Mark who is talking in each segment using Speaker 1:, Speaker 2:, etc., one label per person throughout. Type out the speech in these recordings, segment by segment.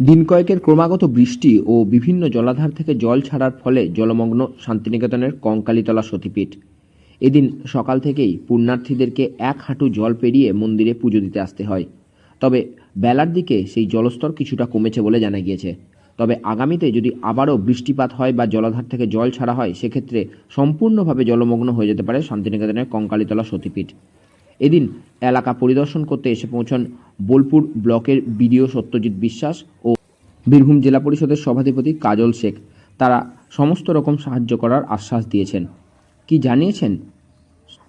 Speaker 1: দিন কয়েকের ক্রমাগত বৃষ্টি ও বিভিন্ন জলাধার থেকে জল ছাড়ার ফলে জলমগ্ন শান্তিনিকেতনের কঙ্কালীতলা সতীপীঠ। এদিন সকাল থেকেই পুণ্যার্থীদেরকে এক হাঁটু জল পেরিয়ে মন্দিরে পুজো দিতে আসতে হয়। তবে বেলার দিকে সেই জলস্তর কিছুটা কমেছে বলে জানা গিয়েছে। তবে আগামীতে যদি আবারও বৃষ্টিপাত হয় বা জলাধার থেকে জল ছাড়া হয়, সেক্ষেত্রে সম্পূর্ণভাবে জলমগ্ন হয়ে যেতে পারে শান্তিনিকেতনের কঙ্কালীতলা সতীপীঠ। এদিন এলাকা পরিদর্শন করতে এসে পৌঁছন বোলপুর ব্লকের বিডিও সত্যজিৎ বিশ্বাস ও বীরভূম জেলা পরিষদের সভাধিপতি কাজল শেখ। তারা সমস্ত রকম সাহায্য করার আশ্বাস দিয়েছেন। কি জানিয়েছেন?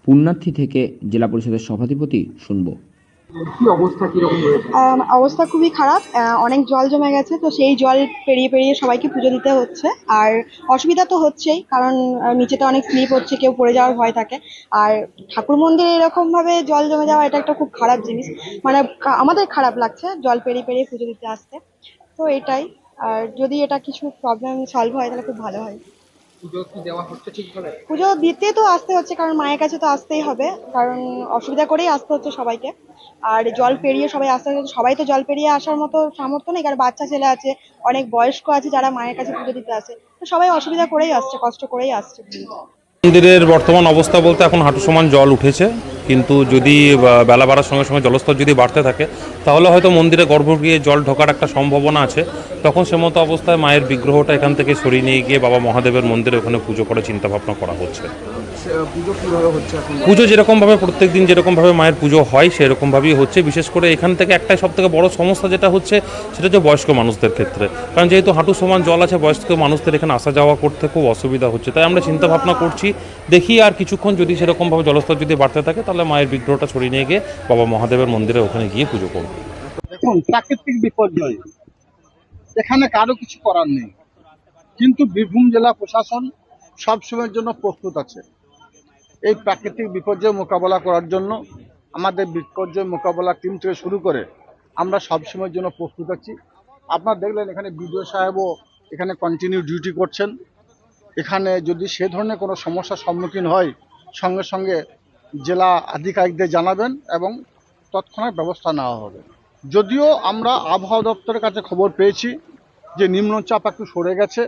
Speaker 1: পুণ্যার্থী থেকে জেলা পরিষদের সভাধিপতি শুনব।
Speaker 2: অবস্থা
Speaker 3: খুবই খারাপ। অনেক জল জমে গেছে, তো সেই জল পেরিয়ে পেরিয়ে সবাইকে পুজো দিতে হচ্ছে। আর অসুবিধা তো হচ্ছেই, কারণ নিচেতে অনেক স্লিপ হচ্ছে, কেউ পড়ে যাওয়ার ভয় থাকে। আর ঠাকুর মন্দিরে এরকম ভাবে জল জমে যাওয়া, এটা একটা খুব খারাপ জিনিস। মানে আমাদের খারাপ লাগছে জল পেরিয়ে পেরিয়ে পুজো দিতে আসতে। তো এটাই, আর যদি এটা কিছু প্রবলেম সলভ হয়, তাহলে খুব ভালো হয়।
Speaker 2: পুজো কি দেওয়া হচ্ছে ঠিকভাবে
Speaker 3: পুজো দিতে তো আসতে হচ্ছে কারণ মায়ের কাছে তো আসতেই হবে কারণ অসুবিধা করেই আসতে হচ্ছে সবাইকে। আর জল পেরিয়ে সবাই আসতে হচ্ছে সবাই তো জল পেরিয়ে আসার মতো সামর্থ্য নেই কারণ বাচ্চা ছেলে আছে অনেক বয়স্ক আছে যারা মায়ের কাছে পুজো দিতে আসে তো সবাই অসুবিধা করেই আসছে কষ্ট করেই আসছে।
Speaker 4: মন্দিরের বর্তমান অবস্থা বলতে এখন হাঁটু সমান জল উঠেছে কিন্তু যদি বেলা বাড়ার সঙ্গে সঙ্গে জলস্তর যদি বাড়তে থাকে তাহলে হয়তো মন্দিরে গর্ভগৃহে জল ঢোকার একটা সম্ভাবনা আছে। তখন সে মতো অবস্থায় মায়ের বিগ্রহটা এখান থেকে সরিয়ে নিয়ে গিয়ে বাবা মহাদেবের মন্দিরে ওখানে পুজো করে চিন্তা ভাবনা করা হচ্ছে
Speaker 2: পুজো
Speaker 4: যেরকমভাবে প্রত্যেক দিন যেরকমভাবে মায়ের পুজো হয় সেরকমভাবেই হচ্ছে। বিশেষ করে এখান থেকে একটাই সব থেকে বড় সমস্যা যেটা হচ্ছে সেটা হচ্ছে বয়স্ক মানুষদের ক্ষেত্রে। কারণ যেহেতু হাঁটু সমান জল আছে বয়স্ক মানুষদের এখানে আসা যাওয়া করতে খুব অসুবিধা হচ্ছে। তাই আমরা চিন্তা ভাবনা করছি দেখি আর কিছুক্ষণ যদি সেরকমভাবে জলস্তর যদি বাড়তে থাকে তাহলে মায়ের বিগ্রহটা ছড়িয়ে নিয়ে গিয়ে বাবা মহাদেবের মন্দিরে ওখানে গিয়ে পুজো করব।
Speaker 5: দেখুন, প্রাকৃতিক বিপর্যয়। এখানে কারও কিছু করার নেই। কিন্তু বীরভূম জেলা প্রশাসন সবসময়ের জন্য প্রস্তুত আছে। এই প্রাকৃতিক বিপর্যয় মোকাবেলা করার জন্য, আমাদের বিপর্যয় মোকাবেলা টিম থেকে শুরু করে আমরা সবসময়ের জন্য প্রস্তুত আছি। আপনারা দেখলেন, এখানে বিডিও সাহেবও এখানে কন্টিনিউ ডিউটি করছেন। এখানে যদি সে ধরনের কোনো সমস্যার সম্মুখীন হয়, সঙ্গে সঙ্গে জেলা আধিকারিকদের জানাবেন এবং তৎক্ষণাৎ ব্যবস্থা নেওয়া হবে। যদিও আমরা আবহাওয়া দপ্তরের কাছে খবর পেয়েছি যে নিম্নচাপ একটু সরে গেছে।